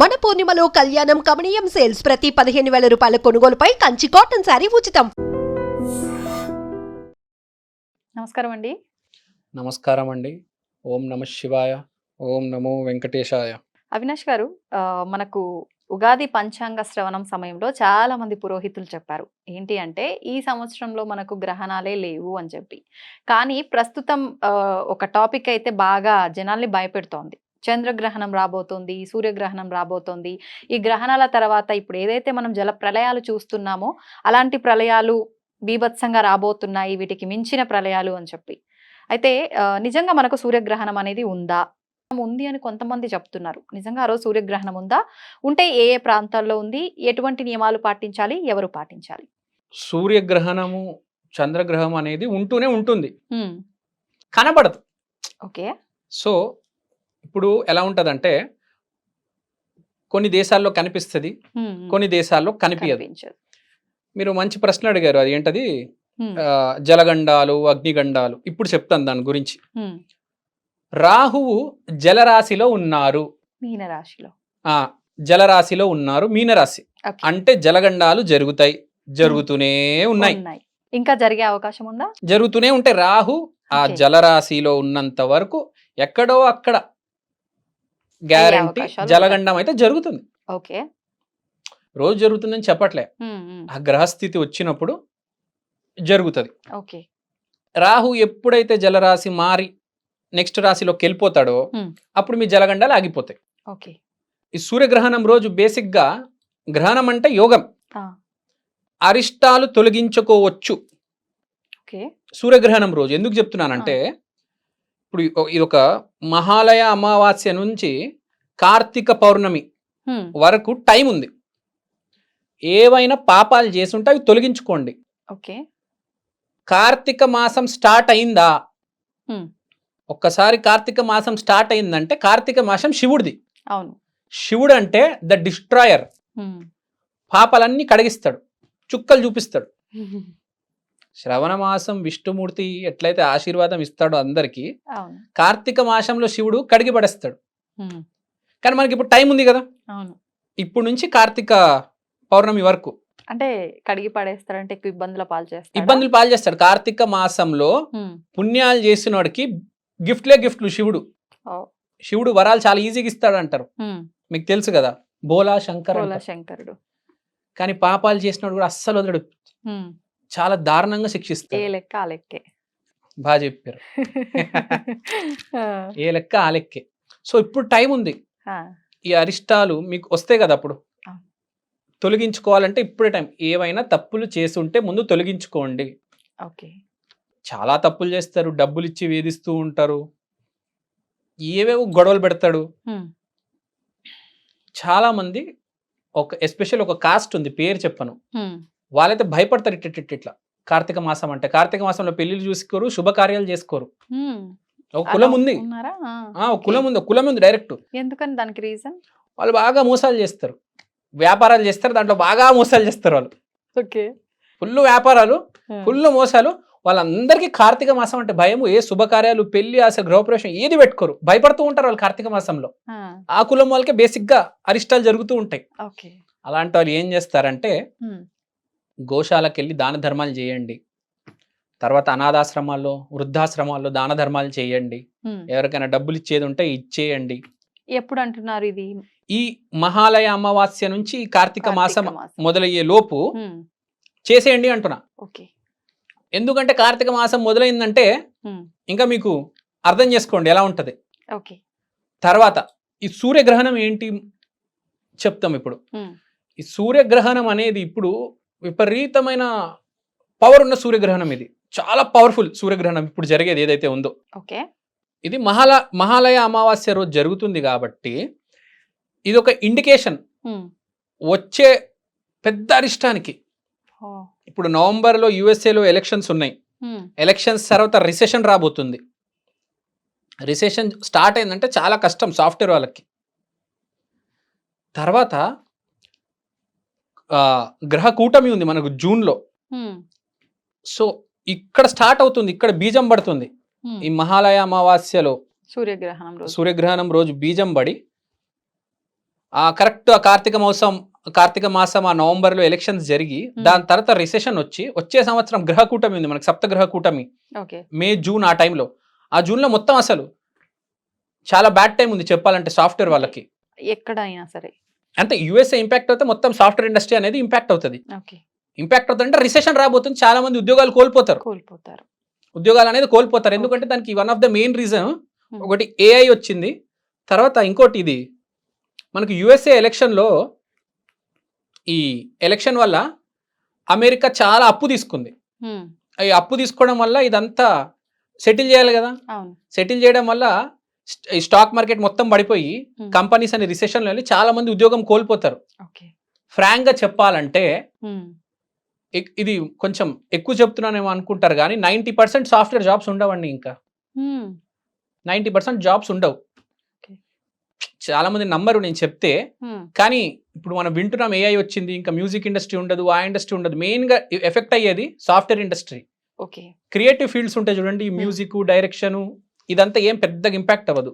మన పూర్ణిమలో కళ్యాణం కమనీయం సేల్స్ ప్రతి పదిహేను వేల రూపాయల కొనుగోలుపై కంచి కాటన్ శారీ ఉచితం. నమస్కారం అండి. నమస్కారం అండి. ఓం నమ శివాయ ఓం నమో వెంకటేశాయ. అవినాష్ గారు ఆ, మనకు ఉగాది పంచాంగ శ్రవణం సమయంలో చాలా మంది పురోహితులు చెప్పారు. ఏంటి అంటే ఈ సంవత్సరంలో మనకు గ్రహణాలే లేవు అని చెప్పి. కానీ ప్రస్తుతం ఆ, ఒక టాపిక్ అయితే బాగా జనాల్ని భయపెడుతోంది. చంద్రగ్రహణం రాబోతోంది సూర్యగ్రహణం రాబోతోంది. ఈ గ్రహణాల తర్వాత ఇప్పుడు ఏదైతే మనం జల ప్రళయాలు చూస్తున్నామో అలాంటి ప్రళయాలు బీభత్సంగా రాబోతున్నాయి వీటికి మించిన ప్రళయాలు అని చెప్పి. అయితే నిజంగా మనకు సూర్యగ్రహణం అనేది ఉందా? ఉంది అని కొంతమంది చెప్తున్నారు. నిజంగా ఆ రోజు సూర్యగ్రహణం ఉందా? ఉంటే ఏ ఏ ప్రాంతాల్లో ఉంది? ఎటువంటి నియమాలు పాటించాలి? ఎవరు పాటించాలి? సూర్యగ్రహణము చంద్రగ్రహం అనేది ఉంటూనే ఉంటుంది. కనబడదు. ఓకే. సో ఇప్పుడు ఎలా ఉంటుందంటే కొన్ని దేశాల్లో కనిపిస్తుంది కొన్ని దేశాల్లో కనిపించదు. మీరు మంచి ప్రశ్న అడిగారు అది ఏంటది? జలగండాలు అగ్నిగండాలు ఇప్పుడు చెప్తాను దాని గురించి. రాహువు జలరాశిలో ఉన్నారు. మీనరాశిలో. ఆ జలరాశిలో ఉన్నారు మీనరాశి. అంటే జలగండాలు జరుగుతాయి జరుగుతూనే ఉన్నాయి. ఇంకా జరిగే అవకాశం ఉందా? జరుగుతూనే ఉంటాయి. రాహు ఆ. జలరాశిలో ఉన్నంత వరకు ఎక్కడో అక్కడ గ్యారంటీ జలగండం అయితే జరుగుతుంది. ఓకే. రోజు జరుగుతుందని చెప్పట్లే. ఆ గ్రహస్థితి వచ్చినప్పుడు జరుగుతుంది. ఓకే. రాహు ఎప్పుడైతే జలరాశి మారి నెక్స్ట్ రాశిలోకి వెళ్ళిపోతాడో. అప్పుడు మీ జలగండాలు ఆగిపోతాయి. ఓకే. ఈ సూర్యగ్రహణం రోజు బేసిక్గా గ్రహణం అంటే యోగం. అరిష్టాలు తొలగించుకోవచ్చు. సూర్యగ్రహణం రోజు ఎందుకు చెప్తున్నానంటే ఇప్పుడు ఇది ఒక మహాలయ అమావాస్య నుంచి కార్తీక పౌర్ణమి వరకు టైం ఉంది. ఏవైనా పాపాలు చేసుంటే అవి తొలగించుకోండి. ఓకే. కార్తీక మాసం స్టార్ట్ అయిందా. ఒక్కసారి కార్తీక మాసం స్టార్ట్ అయిందంటే కార్తీక మాసం శివుడిది. అవును. శివుడు అంటే ద డిస్ట్రాయర్. పాపాలన్నీ కడిగిస్తాడు. చుక్కలు చూపిస్తాడు. శ్రవణ మాసం విష్ణుమూర్తి ఎట్లయితే ఆశీర్వాదం ఇస్తాడో అందరికీ కార్తీక మాసంలో శివుడు కడిగి పడేస్తాడు. కానీ మనకి ఇప్పుడు టైం ఉంది కదా? ఇప్పుడు నుంచి కార్తీక పౌర్ణమి వరకు. అంటే కడిగి పడేస్తారంటే ఎక్కువ ఇబ్బందుల పాలు చేస్తారు ఇబ్బందులు పాలు చేస్తాడు. కార్తీక మాసంలో పుణ్యాలు చేసిన వాడికి గిఫ్ట్లే గిఫ్ట్లు శివుడు. శివుడు వరాలు చాలా ఈజీగా ఇస్తాడు అంటారు. మీకు తెలుసు కదా? బోలా శంకర్. శంకరుడు. కానీ పాపాలు చేసినాడు కూడా అస్సలు వదలడు. చాలా దారుణంగా ఏ శిక్షిస్తాడు లెక్క ఆ లెక్కే. బాగా చెప్పారు. ఏ లెక్క ఆ లెక్కే. సో ఇప్పుడు టైం ఉంది. ఈ అరిష్టాలు మీకు వస్తాయి కదా అప్పుడు. తొలగించుకోవాలంటే ఇప్పుడే టైం ఏవైనా తప్పులు చేసి ఉంటే ముందు తొలగించుకోండి. ఓకే. చాలా తప్పులు చేస్తారు. డబ్బులు ఇచ్చి వేధిస్తూ ఉంటారు. ఏవేవో గొడవలు పెడతాడు. చాలా మంది ఒక ఎస్పెషల్ ఒక కాస్ట్ ఉంది. పేరు చెప్పను. వాళ్ళైతే భయపడతారు ఇట్ట ఇట్ట ఇట్లా. కార్తీక మాసం అంటే కార్తీక మాసంలో పెళ్ళిళ్ళు చూసుకోరు శుభకార్యాలు చేసుకోరు. ఒక కులం ఉంది. ఒక. కులం ఉంది కులం ఉంది డైరెక్ట్. ఎందుకని దానికి రీజన్? వాళ్ళు బాగా మోసాలు చేస్తారు. వ్యాపారాలు చేస్తారు దాంట్లో బాగా మోసాలు చేస్తారు వాళ్ళు. ఓకే. ఫుల్ వ్యాపారాలు ఫుల్ మోసాలు. వాళ్ళందరికీ కార్తీక మాసం అంటే భయము. ఏ శుభకార్యాలు పెళ్ళి అసలు గృహప్రవేశం ఏది పెట్టుకోరు. భయపడుతూ ఉంటారు వాళ్ళు కార్తీక మాసంలో. ఆ. కులం వాళ్ళకే బేసిక్గా అరిష్టాలు జరుగుతూ ఉంటాయి. అలాంటి వాళ్ళు ఏం చేస్తారంటే గోశాలకు వెళ్ళి దాన ధర్మాలు చేయండి. తర్వాత అనాథాశ్రమాల్లో వృద్ధాశ్రమాల్లో దాన ధర్మాలు చేయండి. ఎవరికైనా డబ్బులు ఇచ్చేది ఉంటే ఇచ్చేయండి. ఎప్పుడు అంటున్నారు ఇది? ఈ మహాలయ అమావాస్య నుంచి కార్తీక మాసం. మొదలయ్యే లోపు చేసేయండి అంటున్నా. ఎందుకంటే కార్తీక మాసం మొదలైందంటే ఇంకా మీకు అర్థం చేసుకోండి ఎలా ఉంటది. ఓకే. తర్వాత ఈ సూర్యగ్రహణం ఏంటి చెప్తాం ఇప్పుడు. ఈ సూర్యగ్రహణం అనేది ఇప్పుడు విపరీతమైన పవర్ ఉన్న సూర్యగ్రహణం ఇది. చాలా పవర్ఫుల్ సూర్యగ్రహణం ఇప్పుడు జరిగేది ఏదైతే ఉందో. ఓకే. ఇది మహాల మహాలయ అమావాస్య రోజు జరుగుతుంది కాబట్టి ఇది ఒక ఇండికేషన్ వచ్చే పెద్ద అరిష్టానికి. ఇప్పుడు నవంబర్లో యుఎస్ఏలో ఎలక్షన్స్ ఉన్నాయి. ఎలక్షన్స్ తర్వాత రిసెషన్ రాబోతుంది. రిసెషన్ స్టార్ట్ అయిందంటే చాలా కష్టం సాఫ్ట్వేర్ వాళ్ళకి. తర్వాత గ్రహ కూటమి ఉంది మనకు జూన్లో. సో ఇక్కడ స్టార్ట్ అవుతుంది ఇక్కడ బీజం పడుతుంది. ఈ మహాలయ అమావాస్యలో సూర్యగ్రహణం రోజు. సూర్యగ్రహణం రోజు బీజం పడి ఆ కరెక్ట్ కార్తీక మాసం కార్తీక మాసం ఆ నవంబర్లో ఎలక్షన్స్ జరిగి దాని తర్వాత రిసెషన్ వచ్చి వచ్చే సంవత్సరం గ్రహ కూటమి ఉంది మనకి సప్త గ్రహ కూటమి. మే జూన్ ఆ టైంలో. ఆ జూన్లో మొత్తం అసలు చాలా బ్యాడ్ టైం ఉంది చెప్పాలంటే సాఫ్ట్వేర్ వాళ్ళకి. ఎక్కడైనా సరే. అంటే యుఎస్ఏ ఇంపాక్ట్ అవుతే మొత్తం సాఫ్ట్వేర్ ఇండస్ట్రీ అనేది ఇంపాక్ట్ అవుతుంది. ఇంపాక్ట్ అవుతుంది అంటే రిసెషన్ రాబోతుంది చాలా మంది ఉద్యోగాలు కోల్పోతారు. కోల్పోతారు. ఉద్యోగాలు అనేది కోల్పోతారు. ఎందుకంటే దానికి one of the main reason ఒకటి ఏఐ వచ్చింది. తర్వాత ఇంకోటి ఇది. మనకు యుఎస్ఏ ఎలక్షన్లో ఈ ఎలక్షన్ వల్ల అమెరికా చాలా అప్పు తీసుకుంది. ఈ అప్పు తీసుకోవడం వల్ల ఇదంతా సెటిల్ చేయాలి కదా? సెటిల్ చేయడం వల్ల స్టాక్ మార్కెట్ మొత్తం పడిపోయి ఉమ్, కంపెనీస్ అని రిసెషన్లో వెళ్ళి చాలా మంది ఉద్యోగం కోల్పోతారు. ఫ్రాంక్గా చెప్పాలంటే ఇ- ఇది కొంచెం ఎక్కువ చెప్తున్నానేమో అనుకుంటారు కానీ నైంటీ పర్సెంట్ సాఫ్ట్వేర్ జాబ్స్ ఉండవండి ఇంకా. ఉమ్, నైంటీ పర్సెంట్ జాబ్స్ ఉండవు. చాలా మంది నంబరు నేను చెప్తే కానీ ఇప్పుడు మనం వింటున్నాం ఏఐ వచ్చింది ఇంకా మ్యూజిక్ ఇండస్ట్రీ ఉండదు ఆ ఇండస్ట్రీ ఉండదు. మెయిన్గా ఎఫెక్ట్ అయ్యేది software industry. Okay. Creative fields ఉంటాయి చూడండి మ్యూజిక్ డైరెక్షన్ ఇదంతా ఏం పెద్దగా ఇంపాక్ట్ అవ్వదు.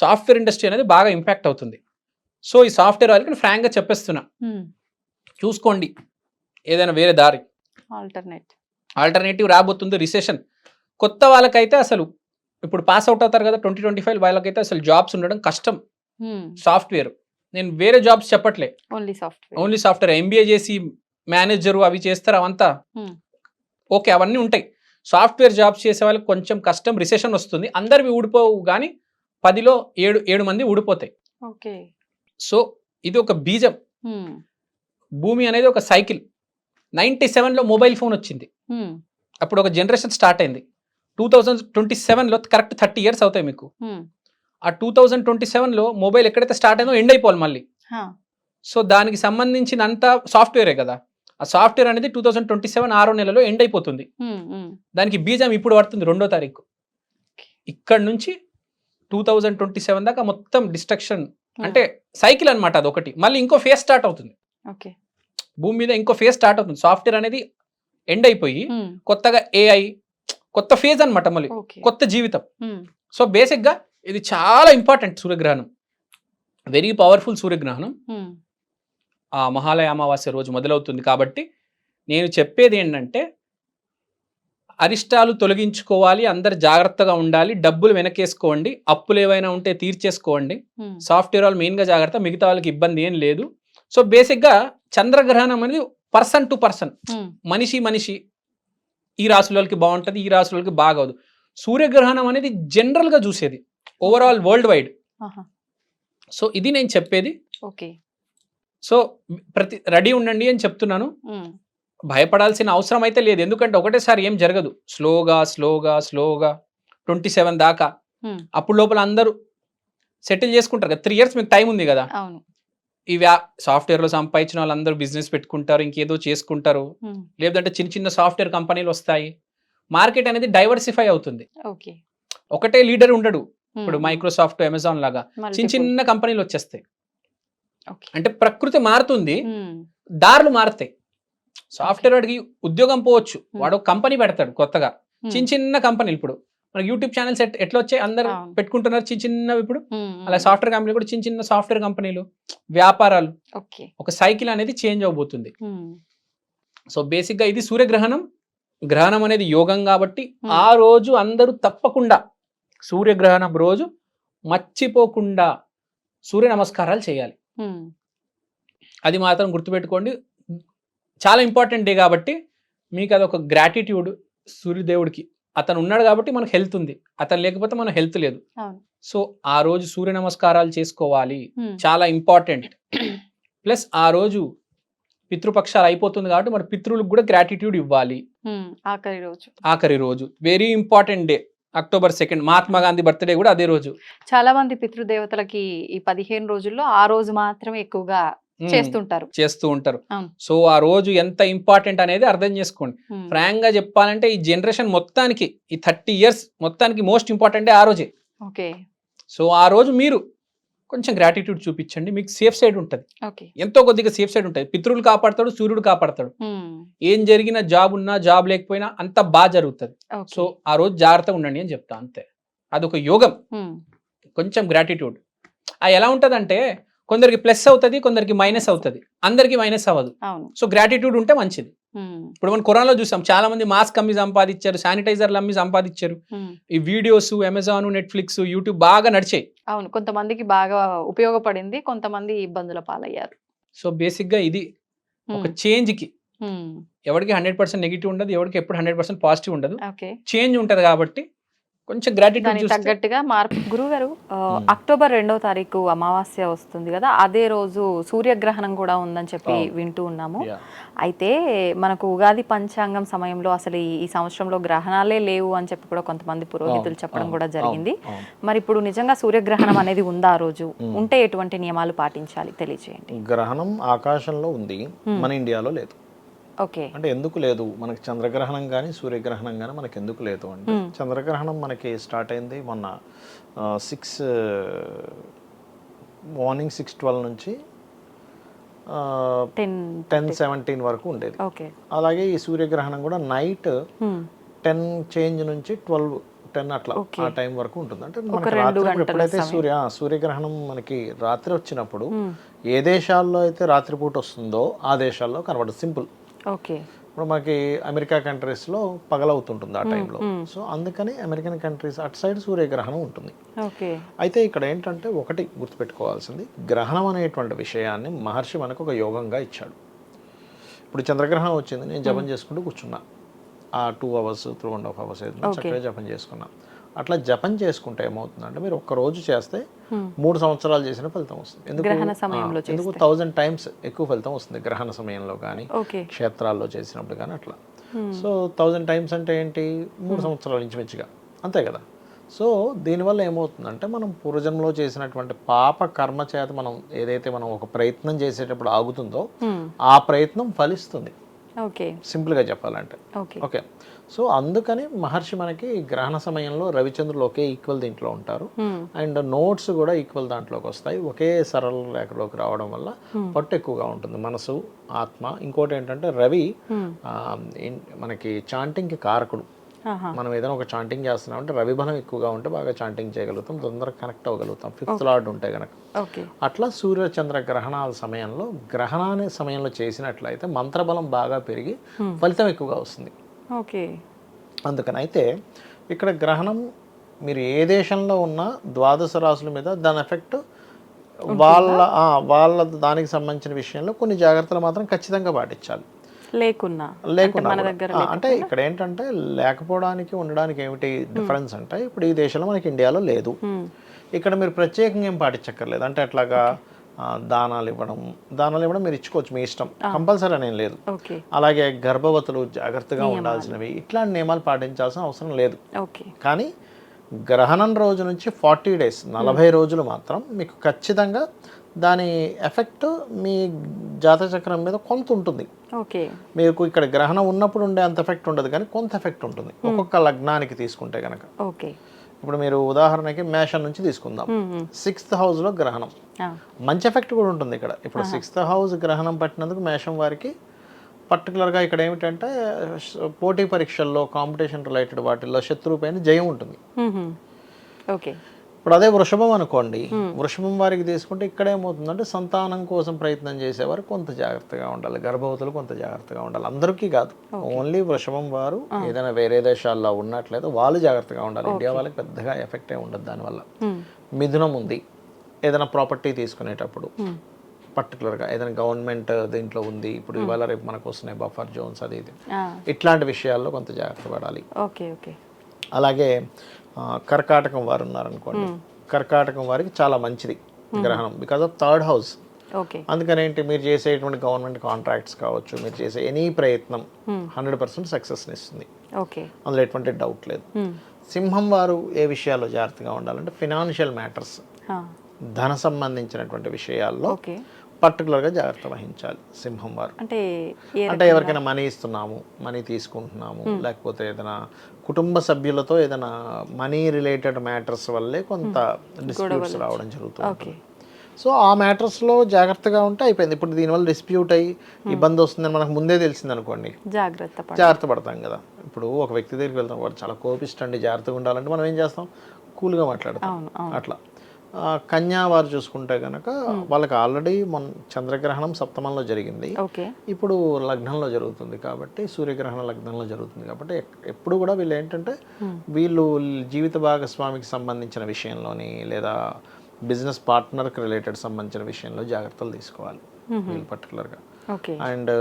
సాఫ్ట్వేర్ ఇండస్ట్రీ అనేది బాగా ఇంపాక్ట్ అవుతుంది. సో ఈ సాఫ్ట్వేర్ వాళ్ళకి నేను ఫ్రాంక్గా చెప్పేస్తున్నా. ఉమ్, చూసుకోండి. ఏదైనా వేరే దారి. ఆల్టర్నేట్ ఆల్టర్నేటివ్ రాబోతుంది రిసెషన్ కొత్త వాళ్ళకైతే అసలు ఇప్పుడు పాస్ అవుట్ అవుతారు కదా ట్వంటీ ట్వంటీ ఫైవ్ వాళ్ళకైతే అసలు జాబ్స్ ఉండడం కష్టం. సాఫ్ట్వేర్ నేను వేరే జాబ్స్ చెప్పట్లే. Only software only software MBA చేసి మేనేజర్ అవి చేస్తారు అవంతా. Hmm. ఓకే అవన్నీ ఉంటాయి. సాఫ్ట్వేర్ జాబ్స్ చేసే వాళ్ళకి కొంచెం కష్టం రిసెషన్ వస్తుంది. అందరివి ఊడిపోవు కానీ పదిలో ఏడు ఏడు మంది ఊడిపోతాయి. ఓకే. సో ఇది ఒక బీజం. భూమి అనేది ఒక సైకిల్. నైంటీ సెవెన్లో మొబైల్ ఫోన్ వచ్చింది. అప్పుడు ఒక జనరేషన్ స్టార్ట్ అయింది. టూ థౌజండ్ ట్వంటీ సెవెన్లో కరెక్ట్ థర్టీ ఇయర్స్ అవుతాయి మీకు. ఆ టూ థౌజండ్ ట్వంటీ సెవెన్లో మొబైల్ ఎక్కడైతే స్టార్ట్ అయిందో ఎండ్ అయిపోవాలి మళ్ళీ. సో దానికి సంబంధించిన అంతా సాఫ్ట్వేరే కదా. ఆ సాఫ్ట్వేర్ అనేది టూ థౌజండ్ ట్వంటీ సెవెన్ ఆరో నెలలో ఎండ్ అయిపోతుంది. దానికి బీజం ఇప్పుడు పడుతుంది రెండో తారీఖు. ఇక్కడ నుంచి టూ థౌజండ్ ట్వంటీ సెవెన్ దాకా మొత్తం డిస్ట్రక్షన్ అంటే సైకిల్ అన్నమాట అదొకటి. మళ్ళీ ఇంకో ఫేజ్ స్టార్ట్ అవుతుంది. ఓకే. భూమి మీద ఇంకో ఫేజ్ స్టార్ట్ అవుతుంది. సాఫ్ట్వేర్ అనేది ఎండ్ అయిపోయి కొత్తగా ఏఐ కొత్త ఫేజ్ అన్నమాట మళ్ళీ. కొత్త జీవితం. సో బేసిక్గా ఇది చాలా ఇంపార్టెంట్ సూర్యగ్రహణం. వెరీ పవర్ఫుల్ సూర్యగ్రహణం. ఆ మహాలయ అమావాస్య రోజు మొదలవుతుంది కాబట్టి నేను చెప్పేది ఏంటంటే అరిష్టాలు తొలగించుకోవాలి అందరు జాగ్రత్తగా ఉండాలి డబ్బులు వెనకేసుకోండి అప్పులు ఏవైనా ఉంటే తీర్చేసుకోండి. సాఫ్ట్వేర్ వాళ్ళు మెయిన్గా జాగ్రత్త మిగతా వాళ్ళకి ఇబ్బంది ఏం లేదు. సో బేసిక్గా చంద్రగ్రహణం అనేది పర్సన్ టు పర్సన్. మనిషి మనిషి. ఈ రాశుల వాళ్ళకి బాగుంటుంది ఈ రాశుల వాళ్ళకి బాగోదు. సూర్యగ్రహణం అనేది జనరల్గా చూసేది ఓవరాల్ వరల్డ్ వైడ్. సో ఇది నేను చెప్పేది. ఓకే. సో ప్రతి రెడీ ఉండండి అని చెప్తున్నాను. భయపడాల్సిన అవసరం అయితే లేదు. ఎందుకంటే ఒకటేసారి ఏం జరగదు. స్లోగా స్లోగా స్లోగా ట్వంటీ సెవెన్ దాకా. అప్పుడు లోపల అందరూ సెటిల్ చేసుకుంటారు కదా. త్రీ ఇయర్స్ మీకు టైం ఉంది కదా. వ్యా సాఫ్ట్వేర్లో సంపాదించిన వాళ్ళందరూ బిజినెస్ పెట్టుకుంటారు ఇంకేదో చేసుకుంటారు. లేదంటే చిన్న చిన్న సాఫ్ట్వేర్ కంపెనీలు వస్తాయి. మార్కెట్ అనేది డైవర్సిఫై అవుతుంది. ఒకటే లీడర్ ఉండడు. ఇప్పుడు మైక్రోసాఫ్ట్ అమెజాన్ లాగా చిన్న. చిన్న కంపెనీలు వచ్చేస్తాయి. అంటే ప్రకృతి మారుతుంది. దారులు మారుతాయి. సాఫ్ట్వేర్ వాడికి ఉద్యోగం పోవచ్చు. వాడు కంపెనీ పెడతాడు కొత్తగా. చిన్న చిన్న కంపెనీలు ఇప్పుడు. మనకి యూట్యూబ్ ఛానల్స్ ఎట్లా వచ్చాయి? అందరూ. పెట్టుకుంటున్నారు చిన్న చిన్నవి ఇప్పుడు. అలా సాఫ్ట్వేర్ కంపెనీలు కూడా చిన్న చిన్న సాఫ్ట్వేర్ కంపెనీలు వ్యాపారాలు. ఒక సైకిల్ అనేది చేంజ్ అవబోతుంది సో బేసిక్గా ఇది సూర్యగ్రహణం. గ్రహణం అనేది యోగం కాబట్టి. ఆ రోజు అందరూ తప్పకుండా సూర్యగ్రహణం రోజు మర్చిపోకుండా సూర్య నమస్కారాలు చేయాలి. అది మాత్రం గుర్తుపెట్టుకోండి. చాలా ఇంపార్టెంట్ డే కాబట్టి మీకు అది ఒక గ్రాటిట్యూడ్ సూర్యదేవుడికి. అతను ఉన్నాడు కాబట్టి మనకు హెల్త్ ఉంది. అతను లేకపోతే మనకు హెల్త్ లేదు. సో ఆ రోజు సూర్య నమస్కారాలు చేసుకోవాలి. చాలా ఇంపార్టెంట్. ప్లస్ ఆ రోజు పితృపక్షాలు అయిపోతుంది కాబట్టి మన పితృలకు కూడా గ్రాటిట్యూడ్ ఇవ్వాలి. ఆఖరి రోజు. ఆఖరి రోజు. Very important day. October second Mahatma Gandhi birthday కూడా అదే రోజు. చాలా మంది పితృదేవతలకి ఈ పదిహేను రోజుల్లో ఆ రోజు మాత్రమే ఎక్కువగా. చేస్తుంటారు. చేస్తూ ఉంటారు. సో ఆ రోజు ఎంత ఇంపార్టెంట్ అనేది అర్థం చేసుకోండి. ఫ్రాంక్గా చెప్పాలంటే ఈ జనరేషన్ మొత్తానికి ఈ థర్టీ ఇయర్స్ మొత్తానికి మోస్ట్ ఇంపార్టెంట్ ఆ రోజే. ఓకే. సో ఆ రోజు మీరు కొంచెం గ్రాటిట్యూడ్ చూపించండి. మీకు సేఫ్ సైడ్ ఉంటుంది. ఎంతో కొద్దిగా సేఫ్ సైడ్ ఉంటుంది. పితృలు కాపాడతాడు సూర్యుడు కాపాడతాడు. ఉమ్, ఏం జరిగినా జాబ్ ఉన్నా జాబ్ లేకపోయినా అంత బాగా జరుగుతుంది. సో ఆ రోజు జాగ్రత్తగా ఉండండి అని చెప్తా అంతే. అదొక యోగం. ఉమ్, కొంచెం గ్రాటిట్యూడ్ ఆ ఎలా ఉంటుందంటే కొందరికి ప్లస్ అవుతుంది కొందరికి మైనస్ అవుతుంది. అందరికి మైనస్ అవ్వదు. సో గ్రాటిట్యూడ్ ఉంటే మంచిది. ఇప్పుడు మనం కొరాన్లో చూసాం చాలా మంది మాస్క్ అమ్మి సంపాదించారు శానిటైజర్లు అమ్మి సంపాదించారు. ఈ వీడియోస్ అమెజాన్ నెట్ఫ్లిక్స్ యూట్యూబ్ బాగా నడిచాయి. అవును కొంతమందికి బాగా ఉపయోగపడింది కొంతమంది ఇబ్బందుల పాలయ్యారు. సో బేసిక్గా ఇది ఒక చేంజ్కి ఎవరికి హండ్రెడ్ పర్సెంట్ నెగిటివ్ ఉండదు ఎవరికి ఎప్పుడు హండ్రెడ్ పర్సెంట్ పాజిటివ్ ఉండదు. చేంజ్ ఉంటది కాబట్టి కొంచెం గ్రాటిట్యూడ్ తగ్గట్టుగా మార్పు. గురుగారు ఆ, మ్మ్. అక్టోబర్ రెండో తారీఖు అమావాస్య వస్తుంది కదా అదే రోజు సూర్యగ్రహణం కూడా ఉందని చెప్పి అవును. వింటూ ఉన్నాము. అయితే మనకు ఉగాది పంచాంగం సమయంలో అసలు ఈ- సంవత్సరంలో గ్రహణాలే లేవు అని చెప్పి కూడా కొంతమంది పురోహితులు అవును, చెప్పడం అవును, కూడా జరిగింది. మరి ఇప్పుడు నిజంగా సూర్యగ్రహణం అనేది ఉందా ఆ రోజు? మ్మ్. ఉంటే ఎటువంటి నియమాలు పాటించాలి? తెలియజేయండి గ్రహణం ఆకాశంలో ఉంది. మన ఇండియాలో లేదు. ఓకే అంటే ఎందుకు లేదు మనకి చంద్రగ్రహణం కానీ సూర్యగ్రహణం కానీ మనకి ఎందుకు లేదు అంటే. చంద్రగ్రహణం మనకి స్టార్ట్ అయింది మొన్న సిక్స్ మార్నింగ్ సిక్స్ ట్వెల్వ్ నుంచి టెన్ టెన్ సెవెంటీన్ వరకు ఉండేది అలాగే ఈ సూర్యగ్రహణం కూడా నైట్. టెన్ చేంజ్ నుంచి ట్వెల్వ్ టెన్ అట్లా. ఆ టైం వరకు ఉంటుంది అంటే మనకి రాత్రి ఎప్పుడైతే. సూర్య సూర్యగ్రహణం మనకి రాత్రి వచ్చినప్పుడు. ఏ దేశాల్లో అయితే రాత్రిపూట వస్తుందో ఆ దేశాల్లో కనబడదు సింపుల్ ఓకే. ఇప్పుడు మనకి అమెరికా కంట్రీస్లో పగలవుతుంటుంది ఆ టైంలో. సో అందుకని అమెరికన్ కంట్రీస్ అటు సైడ్ సూర్యగ్రహణం ఉంటుంది. అయితే ఇక్కడ ఏంటంటే ఒకటి గుర్తుపెట్టుకోవాల్సింది. గ్రహణం అనేటువంటి విషయాన్ని మహర్షి మనకు ఒక యోగంగా ఇచ్చాడు. ఇప్పుడు చంద్రగ్రహణం వచ్చింది నేను జపం చేసుకుంటూ కూర్చున్నా. ఆ two hours three and half hours చక్కగా జపం చేసుకున్నా. అట్లా జపం చేసుకుంటే ఏమవుతుందంటే మీరు ఒక్క రోజు చేస్తే. మూడు సంవత్సరాలు చేసిన ఫలితం వస్తుంది. ఎందుకు? ఎందుకు? థౌజండ్ టైమ్స్ ఎక్కువ ఫలితం వస్తుంది గ్రహణ సమయంలో కానీ క్షేత్రాల్లో చేసినప్పుడు కానీ అట్లా. సో థౌజండ్ టైమ్స్ అంటే ఏంటి? మూడు సంవత్సరాల ఇంచుమించుగా. అంతే కదా. సో దీనివల్ల ఏమవుతుందంటే మనం పూర్వజన్మలో చేసినటువంటి పాప కర్మ చేత మనం ఏదైతే మనం ఒక ప్రయత్నం చేసేటప్పుడు ఆగుతుందో. ఆ ప్రయత్నం ఫలిస్తుంది. ఓకే. సింపుల్గా చెప్పాలంటే. ఓకే. సో అందుకని మహర్షి మనకి గ్రహణ సమయంలో రవిచంద్రులు ఒకే ఈక్వల్ దీంట్లో ఉంటారు. మ్మ్. అండ్ నోట్స్ కూడా ఈక్వల్ దాంట్లోకి వస్తాయి. ఒకే సరళ రేఖలోకి రావడం వల్ల పట్టు ఎక్కువగా ఉంటుంది. మనసు ఆత్మ ఇంకోటి ఏంటంటే రవి ఇన్- మనకి చాంటింగ్కి కారకుడు. మనం ఏదైనా ఒక చాంటింగ్ చేస్తున్నాం అంటే రవి బలం ఎక్కువగా ఉంటే బాగా చాంటింగ్ చేయగలుగుతాం. తొందరగా కనెక్ట్ అవ్వగలుగుతాం. ఫిఫ్త్ లార్డ్ ఉంటే కనుక అట్లా సూర్య చంద్ర గ్రహణాల సమయంలో గ్రహణాన్ని సమయంలో చేసినట్లయితే మంత్రబలం బాగా పెరిగి ఫలితం ఎక్కువగా వస్తుంది. ఓకే. అందుకని అయితే ఇక్కడ గ్రహణం మీరు ఏ దేశంలో ఉన్నా ద్వాదశ రాసుల మీద దాని ఎఫెక్ట్ వాళ్ళ వాళ్ళ దానికి సంబంధించిన విషయంలో కొన్ని జాగ్రత్తలు మాత్రం ఖచ్చితంగా పాటించాలి. లేకున్నా. ఆ, అంటే ఇక్కడ ఏంటంటే లేకపోవడానికి ఉండడానికి ఏమిటి డిఫరెన్స్ అంటే ఇప్పుడు ఈ దేశంలో మనకి ఇండియాలో లేదు. ఇక్కడ మీరు ప్రత్యేకంగా ఏం పాటించక్కర్లేదు. అంటే అట్లాగా దానాలు ఇవ్వడం. దానాలు ఇవ్వడం మీరు ఇచ్చుకోవచ్చు మీ ఇష్టం. కంపల్సరీ అనేం లేదు. అలాగే గర్భవతులు జాగ్రత్తగా ఉండాల్సినవి. ఇట్లాంటి నియమాలు పాటించాల్సిన అవసరం లేదు. ఓకే. కానీ గ్రహణం రోజు నుంచి ఫార్టీ డేస్ నలభై రోజులు మాత్రం మీకు ఖచ్చితంగా దాని ఎఫెక్ట్ మీ జాతచక్రం మీద కొంత ఉంటుంది. ఓకే. మీకు ఇక్కడ గ్రహణం ఉన్నప్పుడు ఉండే అంత ఎఫెక్ట్ ఉండదు కానీ కొంత ఎఫెక్ట్ ఉంటుంది. ఒక్కొక్క లగ్నానికి తీసుకుంటే కనుక ఓకే. ఇప్పుడు మీరు ఉదాహరణకి మేషం నుంచి తీసుకుందాం. సిక్స్త్ హౌస్లో గ్రహణం. మంచి ఎఫెక్ట్ కూడా ఉంటుంది ఇక్కడ ఇప్పుడు సిక్స్త్ హౌస్ గ్రహణం పట్టినందుకు మేషం వారికి పర్టికులర్గా ఇక్కడ ఏమిటంటే పోటీ పరీక్షల్లో కాంపిటీషన్ రిలేటెడ్ వాటిల్లో శత్రువు పైన జయం ఉంటుంది. ఓకే ఇప్పుడు అదే వృషభం అనుకోండి. వృషభం వారికి తీసుకుంటే ఇక్కడ ఏమవుతుందంటే సంతానం కోసం ప్రయత్నం చేసేవారు కొంత జాగ్రత్తగా ఉండాలి. గర్భవతులు కొంత జాగ్రత్తగా ఉండాలి. అందరికీ కాదు. ఓన్లీ వృషభం వారు ఏదైనా వేరే దేశాల్లో ఉన్నట్లయితే వాళ్ళు జాగ్రత్తగా ఉండాలి. ఇండియా వాళ్ళకి పెద్దగా ఎఫెక్ట్ ఏ ఉండదు దానివల్ల. మిథునం ఉంది. ఏదైనా ప్రాపర్టీ తీసుకునేటప్పుడు పర్టికులర్గా ఏదైనా గవర్నమెంట్ దీంట్లో ఉంది. ఇప్పుడు ఇవాళ రేపు మనకు వస్తున్నాయి బఫర్ జోన్స్ అది ఇది. ఇట్లాంటి విషయాల్లో కొంత జాగ్రత్త పడాలి. Okay okay. అలాగే కర్కాటకం వారు ఉన్నారనుకోండి. కర్కాటకం వారికి చాలా మంచిది గ్రహణం. బికాజ్ ఆఫ్ థర్డ్ హౌస్ అందుకని ఏంటి? మీరు చేసేటువంటి గవర్నమెంట్ కాంట్రాక్ట్స్ కావచ్చు మీరు చేసే ఎనీ ప్రయత్నం హండ్రెడ్ పర్సెంట్ సక్సెస్ని ఇస్తుంది. అందులో ఎటువంటి డౌట్ లేదు. మ్మ్. సింహం వారు ఏ విషయాల్లో జాగ్రత్తగా ఉండాలంటే ఫినాన్షియల్ మ్యాటర్స్. ధన సంబంధించినటువంటి విషయాల్లో పర్టికులర్గా జాగ్రత్త వహించాలి సింహం వారు. అంటే అంటే ఎవరికైనా మనీ ఇస్తున్నాము మనీ తీసుకుంటున్నాము లేకపోతే ఏదైనా కుటుంబ సభ్యులతో ఏదైనా మనీ రిలేటెడ్ మ్యాటర్స్ వల్లే కొంత డిస్ప్యూట్స్ రావడం జరుగుతుంది సో ఆ మ్యాటర్స్లో జాగ్రత్తగా ఉంటే అయిపోయింది. ఇప్పుడు దీనివల్ల డిస్ప్యూట్ అయ్యి ఇబ్బంది వస్తుందని మనకు ముందే తెలిసింది అనుకోండి. జాగ్రత్త జాగ్రత్త పడతాం కదా. ఇప్పుడు ఒక వ్యక్తి దగ్గరికి వెళ్తాం వాడు చాలా కోపిస్టండి జాగ్రత్తగా ఉండాలంటే మనం ఏం చేస్తాం? కూల్గా మాట్లాడతాం. అట్లా. కన్యా వారు చూసుకుంటే కనుక వాళ్ళకి ఆల్రెడీ మొన్న చంద్రగ్రహణం సప్తమంలో జరిగింది. ఇప్పుడు లగ్నంలో జరుగుతుంది కాబట్టి సూర్యగ్రహణ లగ్నంలో జరుగుతుంది కాబట్టి ఎప్పుడు కూడా వీళ్ళు ఏంటంటే వీళ్ళు జీవిత భాగస్వామికి సంబంధించిన విషయంలోని లేదా బిజినెస్ పార్ట్నర్కి రిలేటెడ్ సంబంధించిన విషయంలో జాగ్రత్తలు తీసుకోవాలి వీళ్ళు పర్టికులర్గా. అండ్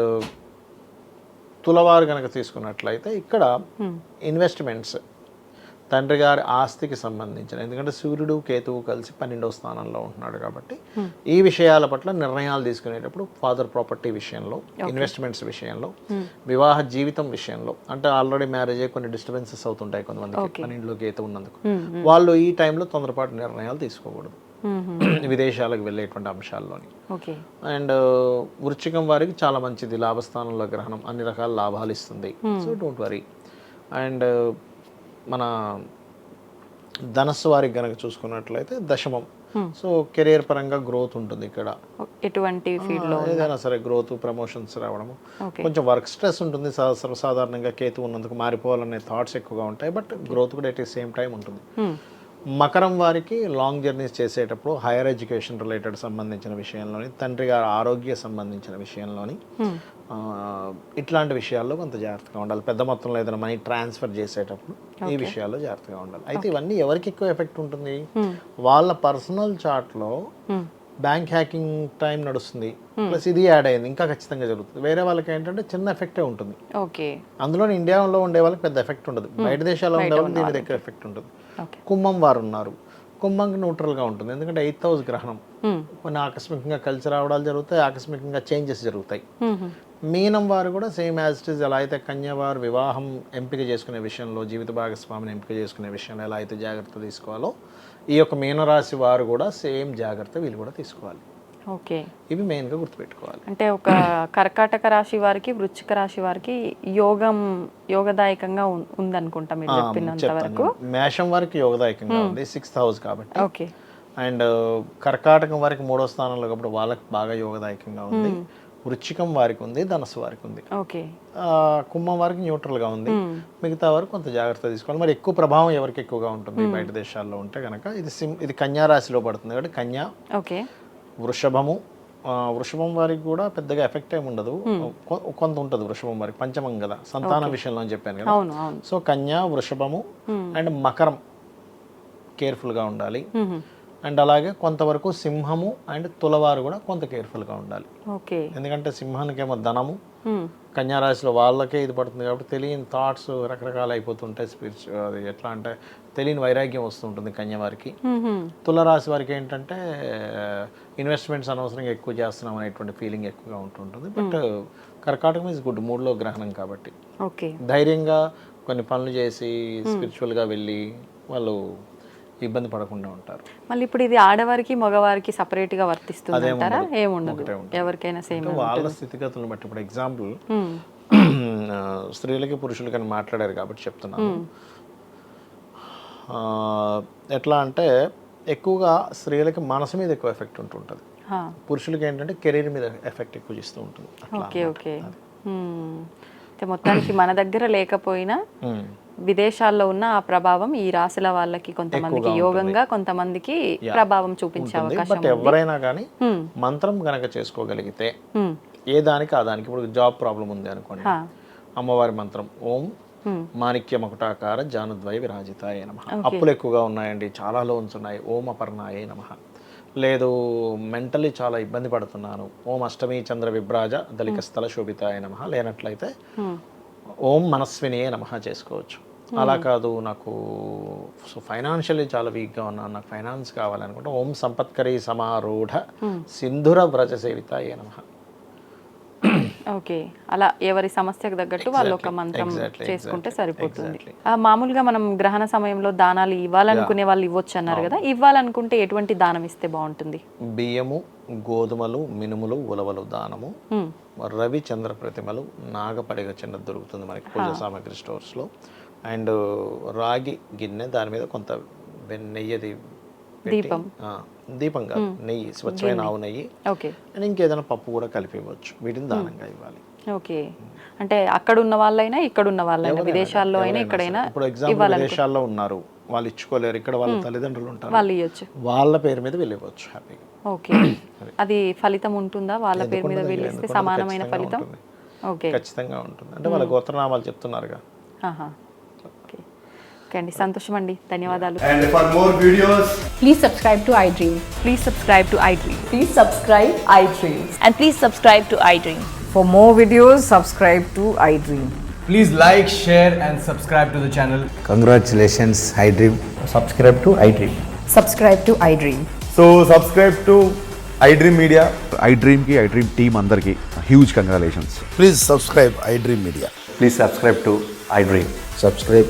తులవారు కనుక తీసుకున్నట్లయితే ఇక్కడ ఇన్వెస్ట్మెంట్స్ తండ్రి గారి ఆస్తికి సంబంధించిన ఎందుకంటే సూర్యుడు కేతువు కలిసి పన్నెండవ స్థానంలో ఉంటున్నాడు కాబట్టి ఈ విషయాల పట్ల నిర్ణయాలు తీసుకునేటప్పుడు ఫాదర్ ప్రాపర్టీ విషయంలో ఇన్వెస్ట్మెంట్స్ విషయంలో వివాహ జీవితం విషయంలో అంటే ఆల్రెడీ మ్యారేజ్ అయ్యి కొన్ని డిస్టర్బెన్సెస్ అవుతుంటాయి కొంతమందికి పన్నెండులో కేతు ఉన్నందుకు. వాళ్ళు ఈ టైంలో తొందరపాటు నిర్ణయాలు తీసుకోకూడదు. విదేశాలకు వెళ్ళేటువంటి అంశాల్లోని. అండ్ వృశ్చికం వారికి చాలా మంచిది లాభస్థానంలో గ్రహణం అన్ని రకాల లాభాలు ఇస్తుంది. సో డోంట్ వరీ అండ్ మన ధనస్సు వారికి గనక చూసుకున్నట్లయితే దశమం. సో కెరియర్ పరంగా గ్రోత్ ఉంటుంది ఇక్కడ. ఎటువంటి ఫీల్డ్లో ఏదైనా సరే గ్రోత్ ప్రమోషన్స్ రావడము. కొంచెం వర్క్ స్ట్రెస్ ఉంటుంది. సర్వసాధారణంగా కేతు ఉన్నందుకు మారిపోవాలనే థాట్స్ ఎక్కువగా ఉంటాయి. బట్ గ్రోత్ కూడా ఎట్ సేమ్ టైం ఉంటుంది. మకరం వారికి లాంగ్ జర్నీస్ చేసేటప్పుడు హైయర్ ఎడ్యుకేషన్ రిలేటెడ్ సంబంధించిన విషయంలోని తండ్రి గారి ఆరోగ్య సంబంధించిన విషయంలోని ఆ, ఇట్లాంటి విషయాల్లో కొంత జాగ్రత్తగా ఉండాలి. పెద్ద మొత్తంలో ఏదైనా మనీ ట్రాన్స్ఫర్ చేసేటప్పుడు ఈ విషయాల్లో జాగ్రత్తగా ఉండాలి. అయితే ఇవన్నీ ఎవరికి ఎక్కువ ఎఫెక్ట్ ఉంటుంది? వాళ్ళ పర్సనల్ చార్ట్లో బ్యాంక్ హ్యాకింగ్ టైం నడుస్తుంది. ప్లస్ ఇది యాడ్ అయింది. ఇంకా ఖచ్చితంగా జరుగుతుంది. వేరే వాళ్ళకి ఏంటంటే చిన్న ఎఫెక్టే ఉంటుంది. అందులో ఇండియాలో ఉండే వాళ్ళకి పెద్ద ఎఫెక్ట్ ఉండదు. బయట దేశాల్లో ఉండే వాళ్ళకి దీని దగ్గర ఎఫెక్ట్ ఉంటుంది. కుంభం వారు ఉన్నారు కుంభంకి న్యూట్రల్గా ఉంటుంది. ఎందుకంటే ఎయిత్ హౌస్ గ్రహణం. కొన్ని ఆకస్మికంగా కలిసి రావడాలు జరుగుతాయి ఆకస్మికంగా చేంజెస్ జరుగుతాయి. మీనం వారు కూడా సేమ్ యాజ్ ఇట్ ఈస్ ఎలా అయితే కన్య వారు వివాహం ఎంపిక చేసుకునే విషయంలో జీవిత భాగస్వామిని ఎంపిక చేసుకునే విషయంలో ఎలా అయితే జాగ్రత్త తీసుకోవాలో ఈ యొక్క మీనరాశి వారు కూడా సేమ్ జాగ్రత్త వీళ్ళు కూడా తీసుకోవాలి. ఓకే. ఇవి మెయిన్గా గుర్తుపెట్టుకోవాలి. అంటే ఒక కర్కాటక రాశి వారికి వృశ్చిక రాశి వారికి యోగం యోగదాయకంగా ఉందనుకుంటా మీరు చెప్పినంత వరకు. మేషం వారికి యోగదాయకంగా ఉంది సిక్స్త్ హౌస్ కాబట్టి. ఓకే. అండ్ కర్కాటకం వారికి మూడో స్థానంలో కాబట్టి వాళ్ళకి బాగా యోగదాయకంగా ఉంది. వృశ్చికం వారికి ఉంది ధనస్సు వారికి ఉంది. ఓకే. కుంభం వారికి న్యూట్రల్గా ఉంది. మిగతా వారికి కొంత జాగ్రత్త తీసుకోవాలి. మరి ఎక్కువ ప్రభావం ఎవరికి ఎక్కువగా ఉంటుంది బయట దేశాల్లో ఉంటే కనుక ఇది సిం ఇది కన్యా రాశిలో పడుతుంది కాబట్టి కన్యా ఓకే. వృషభము వృషభం వారికి కూడా పెద్దగా ఎఫెక్ట్ ఏమి ఉండదు. కొంత ఉంటుంది వృషభం వారికి పంచమం కదా సంతానం విషయంలో అని చెప్పాను కదా. సో కన్యా వృషభము అండ్ మకరం కేర్ఫుల్గా ఉండాలి. అండ్ అలాగే కొంతవరకు సింహము అండ్ తులవారు కూడా కొంత కేర్ఫుల్గా ఉండాలి. ఓకే. ఎందుకంటే సింహానికేమో ధనము. కన్యారాశిలో వాళ్ళకే ఇది పడుతుంది కాబట్టి తెలియని థాట్స్ రకరకాలు అయిపోతుంటాయి స్పిరిచువల్ అది ఎట్లా అంటే తెలియని వైరాగ్యం వస్తుంటుంది కన్యవారికి. తులరాశి వారికి ఏంటంటే ఇన్వెస్ట్మెంట్స్ అనవసరంగా ఎక్కువ చేస్తున్నాం అనేటువంటి ఫీలింగ్ ఎక్కువగా ఉంటుంటుంది. బట్ కర్కాటకం ఇస్ గుడ్ మూడ్లో గ్రహణం కాబట్టి. ఓకే. ధైర్యంగా కొన్ని పనులు చేసి స్పిరిచువల్గా వెళ్ళి వాళ్ళు ఇబ్బంది పడకుండా ఉంటారు. మళ్ళీ ఇప్పుడు ఇది ఆడవారికి మగవారికి సపరేట్గా వర్తిస్తుంది అంటారా. ఏముండదు. ఎవరికైనా సేమ్ వాళ్ళ స్థితిగతులను బట్టి ఇప్పుడు ఎగ్జాంపుల్. స్త్రీలకి పురుషులకి అని మాట్లాడారు కాబట్టి చెప్తున్నాను. ఎట్లా అంటే ఎక్కువగా స్త్రీలకి మనసు మీద ఎక్కువ ఎఫెక్ట్ ఉంటుంటుంది పురుషులకి ఏంటంటే కెరీర్ మీద ఎఫెక్ట్ ఎక్కువ చేస్తూ ఉంటుంది. Okay okay. మొత్తానికి మన దగ్గర లేకపోయినా. విదేశాల్లో ఉన్న ఆ ప్రభావం ఈ రాశుల వాళ్ళకి కొంతమందికి యోగంగా కొంతమందికి ప్రభావం చూపించే అవకాశం ఎవరైనా కానీ. మంత్రం గనక చేసుకోగలిగితే. ఏ దానికి ఆ దానికి. ఇప్పుడు జాబ్ ప్రాబ్లం ఉంది అనుకోండి. అమ్మవారి మంత్రం ఓం. మాణిక్య మకుటాకార జానుద్వయ విరాజితాయ నమ. అప్పులు ఎక్కువగా ఉన్నాయండి. చాలా లోన్స్ ఉన్నాయి. ఓం అపర్ణాయ నమ. లేదు మెంటలీ చాలా ఇబ్బంది పడుతున్నాను. ఓం అష్టమి చంద్ర విభ్రాజ దళిక స్థల శోభితాయ నమ. లేనట్లయితే. ఓం మనస్వినియే నమ చేసుకోవచ్చు. అలా కాదు నాకు సో ఫైనాన్షియల్లీ చాలా వీక్గా ఉన్నాను. నాకు ఫైనాన్స్ కావాలనుకుంటే ఓం సంపత్కరీ సమారూఢ సింధుర వ్రజ సేవితాయ నమ. ఓకే అలా ఎవరి సమస్యకు తగ్గట్టు వాళ్ళు ఒక మంత్రం చేసుకుంటే సరిపోతుంది. మామూలుగా మనం గ్రహణ సమయంలో దానాలు ఇవ్వాలనుకునే వాళ్ళు ఇవ్వచ్చు అన్నారు కదా. ఇవ్వాలనుకుంటే ఎటువంటి దానం ఇస్తే బాగుంటుంది? బియ్యము గోధుమలు మినుములు ఉలవలు దానము. Hmm. రవి చంద్ర ప్రతిమలు నాగపడిగ చిన్న దొరుకుతుంది మనకి పూజ సామాగ్రి స్టోర్స్లో అండ్ రాగి గిన్నె దాని మీద కొంత నెయ్యిది దీపం. దీపం కాదు నెయ్యి స్వచ్ఛమైన ఆవు నెయ్యి. ఓకే. అండ్ ఇంకేదైనా పప్పు కూడా కలిపి ఇవ్వచ్చు వీటిని దానంగా ఇవ్వాలి. ఓకే. అంటే అక్కడ ఉన్న వాళ్ళైనా ఇక్కడ ఉన్న వాళ్ళైనా విదేశాల్లో అయినా సరే. ఇప్పుడు ఎగ్జాంపుల్ విదేశాల్లో ఉన్నారు. వాళ్ళు ఇచ్చుకోలేరు. ఇక్కడ వాళ్ళ తల్లిదండ్రులు ఉంటారు. వాళ్ళు ఇవ్వచ్చు వాళ్ళ పేరు మీద వెళ్ళిపోవచ్చు హ్యాపీగా. ఓకే. అది. ఫలితం ఉంటుందా? వాళ్ళ పేరు మీద వెళ్ళిస్తే సమానమైన ఫలితం? ఓకే. ఖచ్చితంగా ఉంటుంది. అంటే వాళ్ళ గోత్రనామాలు చెప్తున్నారుగా. ఓకే అండి. సంతోషం అండి ధన్యవాదాలు. More videos please subscribe to iDream please subscribe to iDream please subscribe iDream and please subscribe to iDream for more videos subscribe to iDream please like share and subscribe to the channel congratulations iDream subscribe to iDream subscribe to iDream so subscribe to iDream media I డ్రీమ్కి I dream team అందరికి huge congratulations please subscribe iDream media please subscribe to iDream subscribe